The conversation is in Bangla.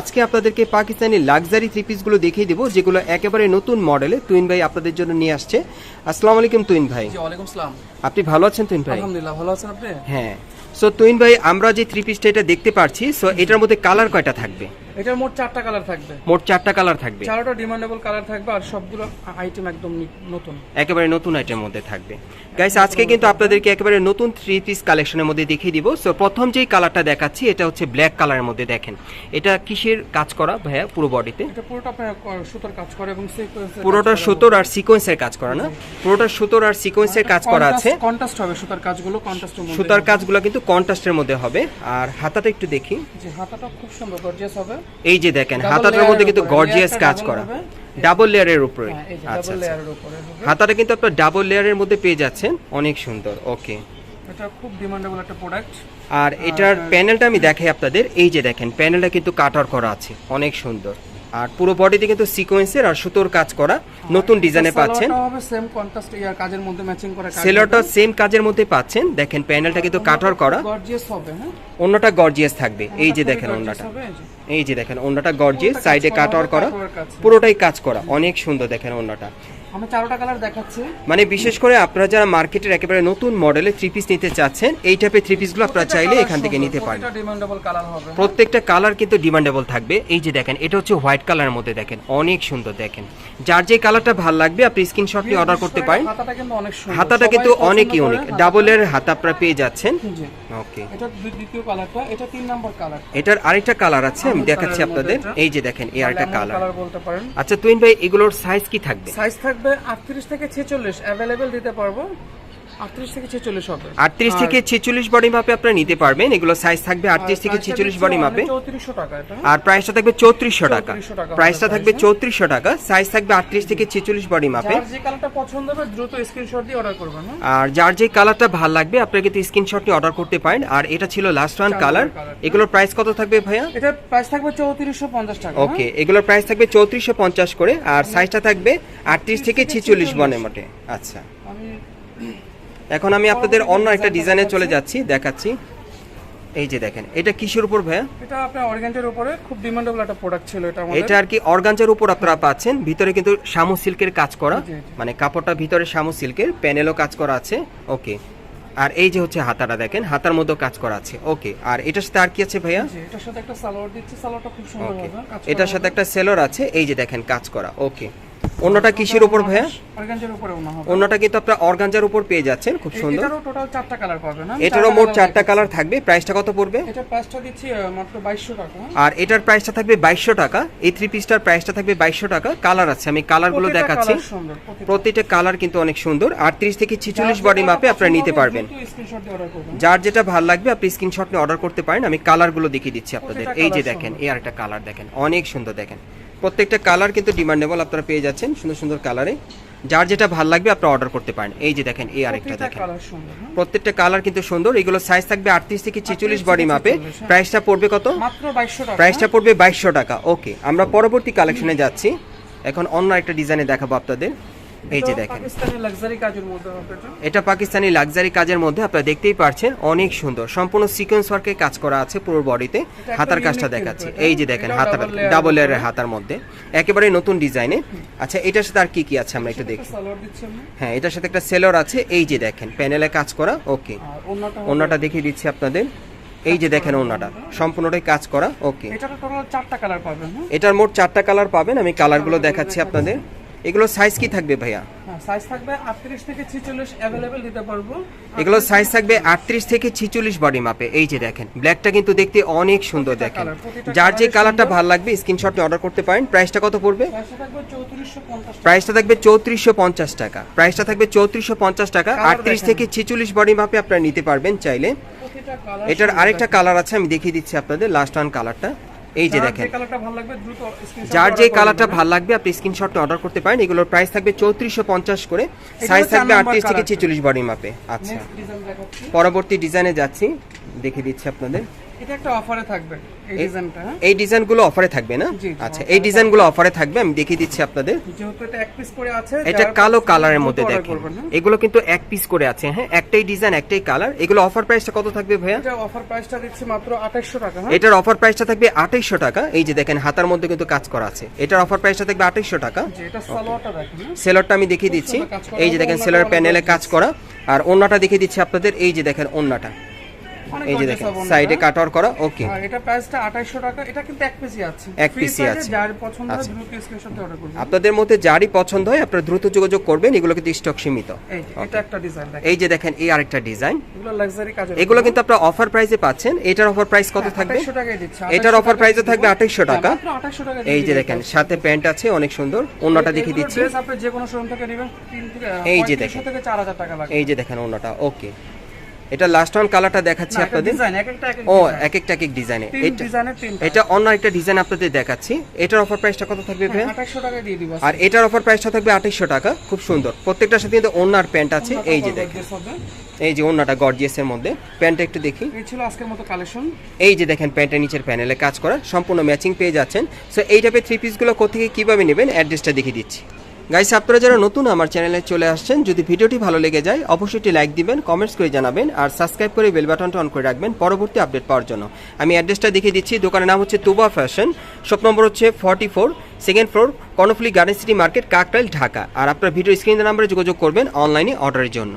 আজকে আপনাদেরকে পাকিস্তানি লাক্সারি থ্রি পিসগুলো দেখিয়ে দেবো যেগুলো একেবারে নতুন মডেলে তুইন ভাই আপনাদের জন্য নিয়ে আসছে। আসসালামু আলাইকুম তুইন ভাই। জি ওয়ালাইকুম সালাম। আপনি ভালো আছেন তুইন ভাই? আলহামদুলিল্লাহ ভালো আছেন আপনি? হ্যাঁ। সো তুইন ভাই আমরা যে থ্রি পিসটা এটা দেখতে পাচ্ছি সো এটার মধ্যে কালার কয়টা থাকবে? এটার মোট চারটা কালার থাকবে। মোট চারটা কালার থাকবে। চারটা ডিমান্ডেবল কালার থাকবে আর সবগুলো আইটেম একদম নতুন। একেবারে নতুন আইটেমের মধ্যে থাকবে। গাইস আজকে কিন্তু আপনাদেরকে একেবারে নতুন থ্রি পিস কালেকশনের মধ্যে দেখিয়ে দিব। সো প্রথম যেই কালারটা দেখাচ্ছি এটা হচ্ছে ব্ল্যাক কালারের মধ্যে দেখেন। এটা কিসের কাজ করা ভাইয়া পুরো বডিতে এটা পুরোটা আপনার সুতোর কাজ করে এবং সিকোয়েন্সের পুরোটা সুতোর আর সিকোয়েন্সের কাজ করা না? পুরোটা সুতোর আর সিকোয়েন্সের কাজ করা আছে। কন্ট্রাস্ট হবে সুতার কাজগুলো কন্ট্রাস্টের মধ্যে। সুতার কাজগুলো কিন্তু কন্ট্রাস্টের মধ্যে হবে। আর হাতাটা একটু দেখি। যে হাতাটা খুব সুন্দর গর্জিয়াস হবে। এই যে দেখেন হাতাটার মধ্যে কিন্তু গর্জিয়াস কাজ করা। ডাবল লেয়ারের উপরে। হ্যাঁ আচ্ছা আচ্ছা। হাতাটা কিন্তু আপনার ডাবল লেয়ারের মধ্যে পেয়ে যাচ্ছেন। অনেক সুন্দর ওকে। এটা খুব ডিমান্ডেবল একটা প্রোডাক্ট আর এটার প্যানেলটা আমি দেখাই আপনাদের। এই যে দেখেন প্যানেলটা কিন্তু কাটার করা আছে। অনেক সুন্দর। আর পুরো বডিতে কিন্তু সিকোয়েন্সের আর সুতোর কাজ করা নতুন ডিজাইনে পাচ্ছেন। সেম কন্ট্রাস্ট ইয়ার কাজের মধ্যে ম্যাচিং করে সেলরটা সেম কাজের মধ্যে পাচ্ছেন। দেখেন প্যানেলটা কিন্তু কাটার করা। গর্জিয়াস হবে হ্যাঁ? অন্যটা গর্জিয়াস থাকবে। এই যে দেখেন অন্যটা এই যে। দেখেন অন্যটা গর্জিয়াস সাইডে কাটার করা পুরোটাই কাজ করা। অনেক সুন্দর দেখেন অন্যটা চারটা কালার দেখাচ্ছি। মানে বিশেষ করে আপনারা যারা মার্কেটের একেবারে নতুন মডেলের থ্রি পিস নিতে চাচ্ছেন এই টাইপের থ্রি পিসগুলো আপনারা চাইলে এখান থেকে নিতে পারেন। ডিমান্ডেবল কালার হবে। প্রত্যেকটা কালার কিন্তু ডিমান্ডেবল থাকবে। এই যে দেখেন এটা হচ্ছে হোয়াইট কালারের মধ্যে দেখেন অনেক সুন্দর দেখেন। যার যে কালারটা ভালো লাগবে আপনি স্ক্রিনশট নিয়ে অর্ডার করতে পারেন। হাতাটা কিন্তু অনেক সুন্দর। হাতাটা কিন্তু অনেক। ইউনিক। ডাবলের হাতা আপনারা পেয়ে যাচ্ছেন। ওকে এটা দ্বিতীয় কালারটা এটা তিন নম্বর কালার এটার আরেকটা কালার আছে আমি দেখাচ্ছি আপনাদের। এই যে দেখেন এই আরেকটা কালার কালার আচ্ছা তুইন ভাই এগুলোর সাইজ কি থাকবে? সাইজ থাকবে 38 থেকে 46 অ্যাভেলেবেল দিতে পারব। 38 থেকে 46 হবে। আটত্রিশ থেকে ছেচল্লিশ বডি মাপে আপনারা নিতে পারবেন। এগুলো সাইজ থাকবে আটত্রিশ থেকে ছেচল্লিশ বডি মাপে 3400 টাকা এটা আর প্রাইসটা থাকবে চৌত্রিশশো টাকা। 3400 টাকা প্রাইসটা থাকবে price, চৌত্রিশশো টাকা। সাইজ থাকবে আটত্রিশ থেকে ছেচল্লিশ বডি মাপে যার যে কালারটা পছন্দ হবে দ্রুত স্ক্রিনশট দিয়ে অর্ডার করবেন হ্যাঁ? আর যার যে কালারটা ভালো লাগবে আপনারা কিন্তু স্ক্রিনশট নিয়ে অর্ডার করতে পারেন। আর এটা ছিল লাস্ট ওয়ান কালার এগুলোর প্রাইস কত থাকবে ভাইয়া? এটা প্রাইস থাকবে 3450 টাকা হ্যাঁ? ওকে এগুলোর প্রাইস থাকবে চৌত্রিশশো পঞ্চাশ করে। আর সাইজটা থাকবে আটত্রিশ থেকে ছেচল্লিশ বনের মোটে আচ্ছা। আমি এখন আমি আপনাদের অন্য একটা ডিজাইনে চলে যাচ্ছি দেখাচ্ছি। এই যে দেখেন এটা কিসের উপর ভাইয়া? এটা আপনার অর্গানজার উপরে খুব ডিমান্ডেবল একটা প্রোডাক্ট ছিল এটা আমাদের। এটা আর কি অর্গানজার উপর আপনারা পাচ্ছেন ভিতরে কিন্তু শামু সিল্কের কাজ করা। মানে কাপড়টা ভিতরে শামু সিল্কের প্যানেলও কাজ করা আছে ওকে। আর এই যে হচ্ছে হাতাটা দেখেন হাতার মধ্যেও কাজ করা আছে ওকে। আর এটার সাথে আর কি আছে ভাইয়া? এটার সাথে একটা সালোয়ার দিচ্ছি সালোয়ারটা খুব সুন্দর এটার সাথে একটা সেলর আছে এই যে দেখেন কাজ করা ওকে। অন্যটা কিসের উপর ভাইয়া? অর্গানজার উপরে ওনা হবে। অন্যটা কিন্তু আপনার অর্গানজার উপর পেয়ে যাচ্ছেন খুব সুন্দর। এটারও টোটাল চারটা কালার পাবেন হ্যাঁ? এটারও মোট চারটা কালার থাকবে। প্রাইসটা কত পড়বে? এটা প্রাইসটা দিচ্ছি মাত্র 2200 টাকা। আর এটার প্রাইসটা থাকবে বাইশশো টাকা। এই থ্রি পিসটার প্রাইসটা থাকবে বাইশশো টাকা। কালার আছে আমি কালারগুলো দেখাচ্ছি। প্রতিটা। কালার কিন্তু অনেক সুন্দর। আটত্রিশ থেকে ছিচল্লিশ বডি মাপে আপনারা নিতে পারবেন। যার যেটা ভালো লাগবে আপনি স্ক্রিনশট নিয়ে অর্ডার করতে পারেন। আমি কালারগুলো দেখিয়ে দিচ্ছি আপনাদের। এই যে দেখেন। এই আরেকটা কালার দেখেন। অনেক সুন্দর দেখেন। প্রত্যেকটা কালার কিন্তু ডিমান্ডেবল আপনারা পেয়ে যাচ্ছেন সুন্দর সুন্দর কালারে যার যেটা ভালো লাগবে আপনারা অর্ডার করতে পারেন। এই যে দেখেন এই আরেকটা দেখেন। হ্যাঁ? প্রত্যেকটা কালার কিন্তু সুন্দর। এগুলো সাইজ থাকবে আটত্রিশ থেকে ছেচল্লিশ বডি মাপে 46। প্রাইসটা পড়বে কত? মাত্র 2200 টাকা। প্রাইসটা পড়বে বাইশশো টাকা। ওকে আমরা পরবর্তী কালেকশনে যাচ্ছি। এখন অন্য একটা ডিজাইনে দেখাবো আপনাদের। এই যে দেখেন। এটা। পাকিস্তানি লাক্সারি কাজের মধ্যে আপনারা দেখতেই পারছেন অনেক সুন্দর। সম্পূর্ণ সিকোয়েন্স ওয়ার্কে কাজ করা আছে পুরো বডিতে। হাতার কাজটা দেখাচ্ছি। এই যে দেখেন হাতার ডাবল লেয়ারের হাতার মধ্যে। একেবারে নতুন ডিজাইনে আচ্ছা এটার সাথে আর কি কি আছে আমরা একটু দেখি। হ্যাঁ এটার সাথে একটা সেলর আছে। এই যে দেখেন প্যানেলে কাজ করা ওকে। অন্যটা দেখিয়ে দিচ্ছি আপনাদের। এই যে দেখেন অন্যটা সম্পূর্ণটাই কাজ করা ওকে। পাবেন হ্যাঁ? এটার মোট চারটা কালার পাবেন আমি কালারগুলো দেখাচ্ছি। আপনাদের। এগুলো সাইজ কি থাকবে ভাইয়া? হ্যাঁ সাইজ থাকবে 38 থেকে 46 অ্যাভেলেবেল দিতে পারব। এগুলো সাইজ থাকবে আটত্রিশ থেকে ছিচল্লিশ বডি মাপে এই যে দেখেন ব্ল্যাকটা কিন্তু দেখতে অনেক সুন্দর দেখেন। যার যে কালারটা। ভালো লাগবে স্ক্রিনশট নিয়ে অর্ডার করতে পারেন। প্রাইসটা কত পড়বে? প্রাইসটা থাকবে 3450 টাকা। প্রাইসটা থাকবে চৌত্রিশশো পঞ্চাশ টাকা। প্রাইসটা থাকবে চৌত্রিশশো পঞ্চাশ টাকা। আটত্রিশ থেকে ছিচল্লিশ বডি মাপে আপনারা নিতে পারবেন চাইলে। এটার আরেকটা কালার আছে আমি দেখিয়ে দিচ্ছি আপনাদের লাস্ট ওয়ান কালারটা এই যে দেখেন। যার যে কালারটা। ভালো লাগবে আপনি স্ক্রিনশটটা অর্ডার করতে পারেন। এগুলোর প্রাইস থাকবে চৌত্রিশশো পঞ্চাশ করে। সাইজ থাকবে আটত্রিশ থেকে। ছেচল্লিশ বডি মাপে আচ্ছা। পরবর্তী ডিজাইনে যাচ্ছি। দেখে দিচ্ছি আপনাদের। এটা একটা অফারে থাকবে এই ডিজাইনটা হ্যাঁ? এই ডিজাইনগুলো অফারে থাকবে না? আচ্ছা এই ডিজাইনগুলো অফারে থাকবে আমি দেখিয়ে দিচ্ছি আপনাদের। যেহেতু এটা এক পিস করে আছে এটা কালো কালারের মধ্যে দেখেন। হ্যাঁ? এগুলো কিন্তু এক পিস করে আছে হ্যাঁ? একটাই ডিজাইন একটাই কালার এগুলো অফার প্রাইসটা কত থাকবে ভাইয়া? এটা অফার প্রাইসটা দিচ্ছি মাত্র 2800 টাকা হ্যাঁ? এটার অফার প্রাইসটা থাকবে আঠাইশশো টাকা। এই যে দেখেন হাতার মধ্যে কিন্তু কাজ করা আছে। এটার অফার প্রাইসটা থাকবে আঠাইশশো টাকা। যে এটা সালোয়ারটা দেখেন? সেলরটা আমি দেখিয়ে দিচ্ছি। এই যে দেখেন সেলর প্যানেলে কাজ করা। আর অন্যটা দেখিয়ে দিচ্ছি আপনাদের। এই যে দেখেন অন্যটা অনেক এই যে দেখেন সাইডে ওড়নাটা। কাটওয়ার করা ওকে আর এটা প্রাইসটা 2800 টাকা এটা কিন্তু এক পিসই আছে। এক পিসই আছে। যার পছন্দ হয় আচ্ছা। দ্রুত স্ক্রিনশট দিয়ে অর্ডার করবেন। আপনাদের মধ্যে যারই পছন্দ হয় আপনারা দ্রুত যোগাযোগ করবেন এগুলো কিন্তু স্টক সীমিত। এই যে, এটা একটা ডিজাইন দেখেন। এই যে দেখেন এই আরেকটা ডিজাইন এগুলো লাক্সারি কাজের এগুলো কিন্তু আপনারা অফার প্রাইসে পাচ্ছেন এটার অফার প্রাইস কত থাকবে? 2800 টাকায় দিচ্ছে। এটার 2800 offer টাকায় price ও দিব। থাকবে 2800 টাকা। হ্যাঁ, মাত্র 2800 টাকা এই যে দেখেন সাথে প্যান্ট আছে অনেক সুন্দর অন্যটা দেখিয়ে দিচ্ছি। আপনি যে কোনো শোরুম থেকে নেবেন এই যে দেখেন। থেকে 4000 টাকা লাগবে। এই যে দেখেন অন্যটা ওকে এটা লাস্ট ওয়ান কালারটা দেখাচ্ছি আপনাদের। ডিজাইন এক একটা এক এক ও। এক একটা এক এক ডিজাইনে এটা অন্য একটা ডিজাইন আপনাদের দেখাচ্ছি। এটার অফার প্রাইসটা কত থাকবে ভাইয়া? 2800 টাকায় দিয়ে দিব আর এটার অফার প্রাইসটা থাকবে আঠাইশশো টাকা। খুব সুন্দর। প্রত্যেকটার সাথে কিন্তু অন্য আর প্যান্ট আছে। এই যে দেখেন। এই যে অন্যটা গর্জিয়াসের মধ্যে। প্যান্টটা একটু দেখি। এই ছিল আজকের মতো কালেকশন এই যে দেখেন প্যান্টের নিচের প্যানেলে কাজ করা। সম্পূর্ণ ম্যাচিং পেয়ে যাচ্ছেন। সো এই টাইপের থ্রি পিসগুলো কোথেকে কীভাবে নেবেন? অ্যাড্রেসটা দেখিয়ে দিচ্ছি। গাইস আপনারা যারা নতুন আমার চ্যানেলে চলে আসছেন, যদি ভিডিওটি ভালো লেগে যায়, অবশ্যই লাইক দিবেন কমেন্টস করে জানাবেন, আর সাবস্ক্রাইব করে বেল বাটনটা অন করে রাখবেন পরবর্তী আপডেট পাওয়ার জন্য। আমি অ্যাড্রেসটা দেখিয়ে দিচ্ছি, দোকানের নাম হচ্ছে তুবা ফ্যাশন শপ নম্বর হচ্ছে forty four second floor Karnaphuli garden city market Kakrail, Dhaka. আর আপনার ভিডিও স্ক্রিনের নাম্বারে যোগাযোগ করবেন অনলাইনে অর্ডারের জন্য।